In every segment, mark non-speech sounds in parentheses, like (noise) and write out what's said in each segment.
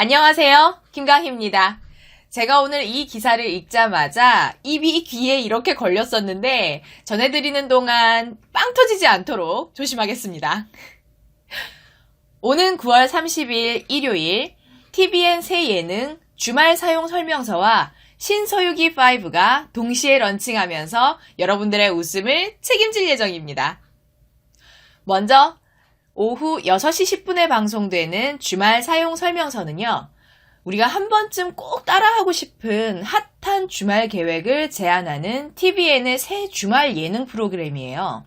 안녕하세요. 김강희입니다. 제가 오늘 이 기사를 읽자마자 입이 귀에 이렇게 걸렸었는데 전해드리는 동안 빵 터지지 않도록 조심하겠습니다. 오는 9월 30일 일요일 TVN 새 예능 주말 사용 설명서와 신서유기 5가 동시에 런칭하면서 여러분들의 웃음을 책임질 예정입니다. 먼저 오후 6시 10분에 방송되는 주말 사용 설명서는요. 우리가 한 번쯤 꼭 따라하고 싶은 핫한 주말 계획을 제안하는 TVN의 새 주말 예능 프로그램이에요.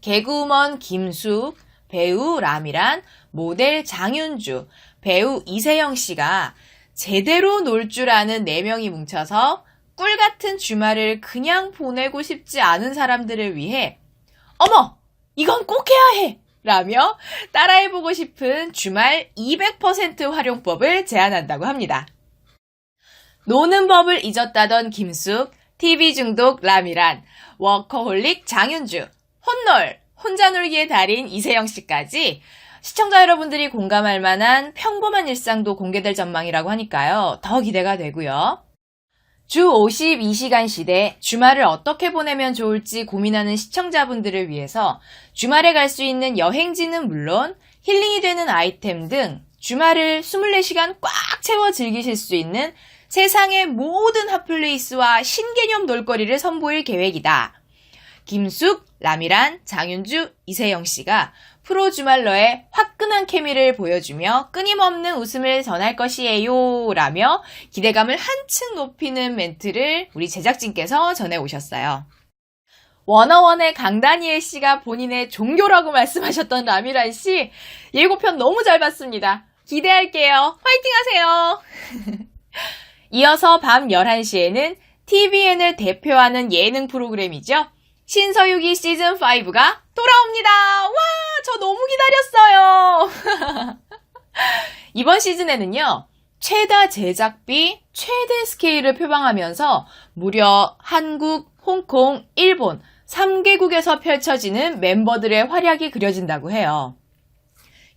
개그우먼 김숙, 배우 라미란, 모델 장윤주, 배우 이세영 씨가 제대로 놀 줄 아는 4명이 뭉쳐서 꿀 같은 주말을 그냥 보내고 싶지 않은 사람들을 위해 어머! 이건 꼭 해야 해! 라며 따라해보고 싶은 주말 200% 활용법을 제안한다고 합니다. 노는 법을 잊었다던 김숙, TV 중독 라미란, 워커홀릭 장윤주, 혼놀, 혼자 놀기의 달인 이세영 씨까지 시청자 여러분들이 공감할 만한 평범한 일상도 공개될 전망이라고 하니까요. 더 기대가 되고요. 주 52시간 시대 주말을 어떻게 보내면 좋을지 고민하는 시청자분들을 위해서 주말에 갈 수 있는 여행지는 물론 힐링이 되는 아이템 등 주말을 24시간 꽉 채워 즐기실 수 있는 세상의 모든 핫플레이스와 신개념 놀거리를 선보일 계획이다. 김숙, 라미란, 장윤주, 이세영 씨가 프로 주말러의 화끈한 케미를 보여주며 끊임없는 웃음을 전할 것이에요. 라며 기대감을 한층 높이는 멘트를 우리 제작진께서 전해 오셨어요. 워너원의 강다니엘 씨가 본인의 종교라고 말씀하셨던 라미란 씨, 예고편 너무 잘 봤습니다. 기대할게요. 화이팅 하세요! (laughs) 이어서 밤 11시에는 TVN을 대표하는 예능 프로그램이죠. 신서유기 시즌5가 돌아옵니다! 와, 저 너무 기다렸어요! (laughs) 이번 시즌에는요, 최다 제작비, 최대 스케일을 표방하면서 무려 한국, 홍콩, 일본 3개국에서 펼쳐지는 멤버들의 활약이 그려진다고 해요.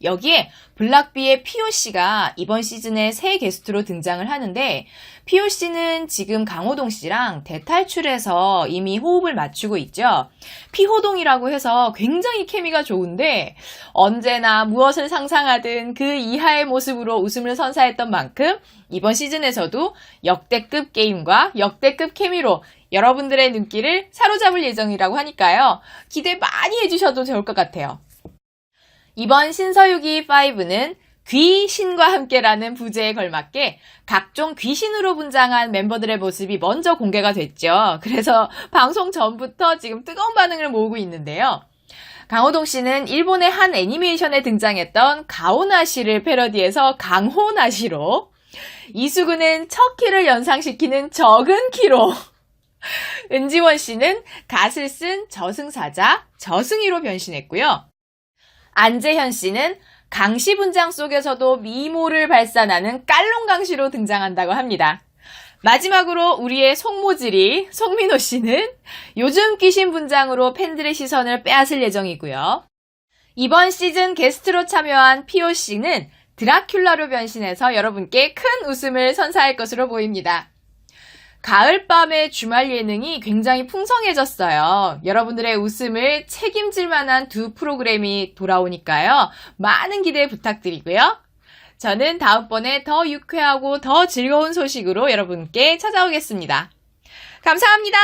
여기에 블락비의 POC가 이번 시즌에 새 게스트로 등장을 하는데 POC는 지금 강호동 씨랑 대탈출해서 이미 호흡을 맞추고 있죠. 피호동이라고 해서 굉장히 케미가 좋은데 언제나 무엇을 상상하든 그 이하의 모습으로 웃음을 선사했던 만큼 이번 시즌에서도 역대급 게임과 역대급 케미로 여러분들의 눈길을 사로잡을 예정이라고 하니까요. 기대 많이 해주셔도 좋을 것 같아요. 이번 신서유기 5는 귀신과 함께라는 부제에 걸맞게 각종 귀신으로 분장한 멤버들의 모습이 먼저 공개가 됐죠. 그래서 (laughs) 방송 전부터 지금 뜨거운 반응을 모으고 있는데요. 강호동 씨는 일본의 한 애니메이션에 등장했던 가오나 씨를 패러디해서 강호나 씨로 이수근은 척키를 연상시키는 적은 키로 은지원 씨는 갓을 쓴 저승사자 저승이로 변신했고요. 안재현 씨는 강씨 분장 속에서도 미모를 발산하는 깔롱강씨로 등장한다고 합니다. 마지막으로 우리의 송모질이 송민호 씨는 요즘 귀신 분장으로 팬들의 시선을 빼앗을 예정이고요. 이번 시즌 게스트로 참여한 피오 씨는 드라큘라로 변신해서 여러분께 큰 웃음을 선사할 것으로 보입니다. 가을밤의 주말 예능이 굉장히 풍성해졌어요. 여러분들의 웃음을 책임질 만한 두 프로그램이 돌아오니까요. 많은 기대 부탁드리고요. 저는 다음번에 더 유쾌하고 더 즐거운 소식으로 여러분께 찾아오겠습니다. 감사합니다.